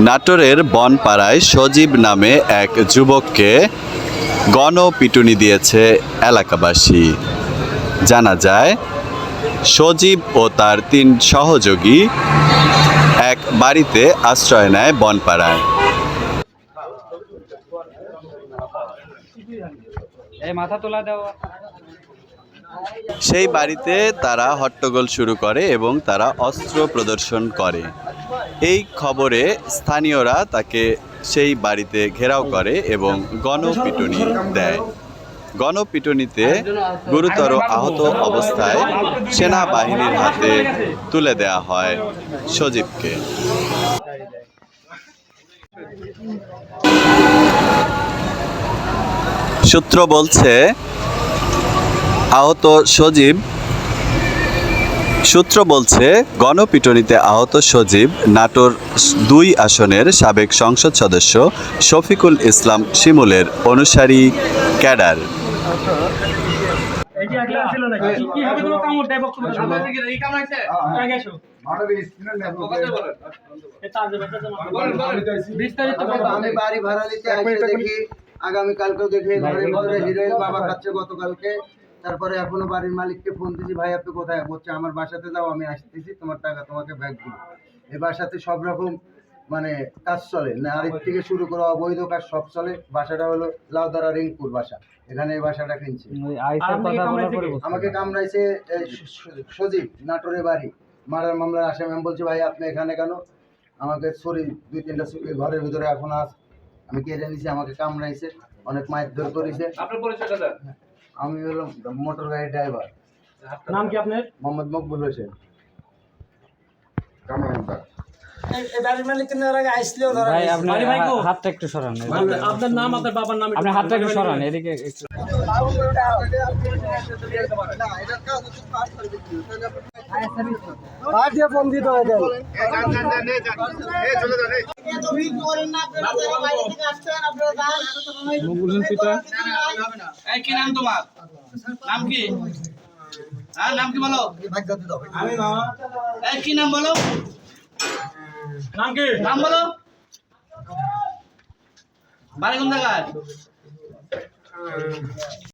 নাটোরের বনপাড়ায় সজীব নামে এক যুবককে গণপিটুনি দিয়েছে এলাকাবাসী। জানা যায় সজীব ও তার তিন সহযোগী এক বাড়িতে আশ্রয় নেয় বনপাড়ায়। সেই বাড়িতে তারা হট্টগোল শুরু করে এবং তারা অস্ত্র প্রদর্শন করে। এই খবরে স্থানীয়রা তাকে সেই বাড়িতে ঘেরাও করে এবং গণপিটুনি দেয়। গণপিটুনিতে গুরুতর আহত অবস্থায় সেনাবাহিনীর হাতে তুলে দেয়া হয় সজীবকে। সূত্র বলছে, আহত সজীব সূত্র বলছে গণপিটুনিতে আহত সজীব নাটোর দুই আসনের সাবেক সংসদ সদস্য শফিকুল ইসলাম শিমুলের অনুসারী ক্যাডার। কীভাবে তোমার কামড়? দেয় বক্তব্য দাও। এই কামড় হয়েছে? আগে এসো। এ তার দেবে, তার দেবে। বিস্তারিত আমি বাড়ি ভাড়া দিতে এসে দেখি। হিরোইন বাবা খাচ্ছে গতকালকে। তারপরে এখনও বাড়ির মালিককে ফোন দিছি ভাই আপনি কোথায়? বলছে আমার বাসাতে যাও আমি আসতেছি তোমার টাকা তোমাকে ব্যাগ দিব। এই বাসাতে সব রকম মানে কাজ চলে। নারীর থেকে শুরু করে অবৈধ কাজ সব চলে। বাসাটা হলো লাউদারা রিংপুর বাসা। এখানে এই বাসাটা কিনছি। কে? আমাকে কামড়াইছে সজীব নাটোরে বাড়ি। মারার মামলার আসামি। আমি বলছি ভাই আপনি এখানে কেন? আমাকে ছড়ি দুই তিনটা ছুরি ঘরের ভিতরে এখন আস। আমি কেটে নিছি আমাকে কামড়াইছে অনেক মায়ের ধর করেছে। আপনার পরিচয়টা আমি হলাম মোটর গাড়ির ড্রাইভার নাম কি আপনার? মোহাম্মদ মকবুল হোসেন? হাতটা একটু সরান। আপনার- আপনার নাম আপনার বাবার নাম আপনি হাতটা একটু সরান এদিকে একটু। এই কি নাম তোমার? নাম কি? হ্যাঁ নাম কি বলো? এই কি নাম বলো? নাম কি? নাম বলো? বাড়ি কোন জায়গায়?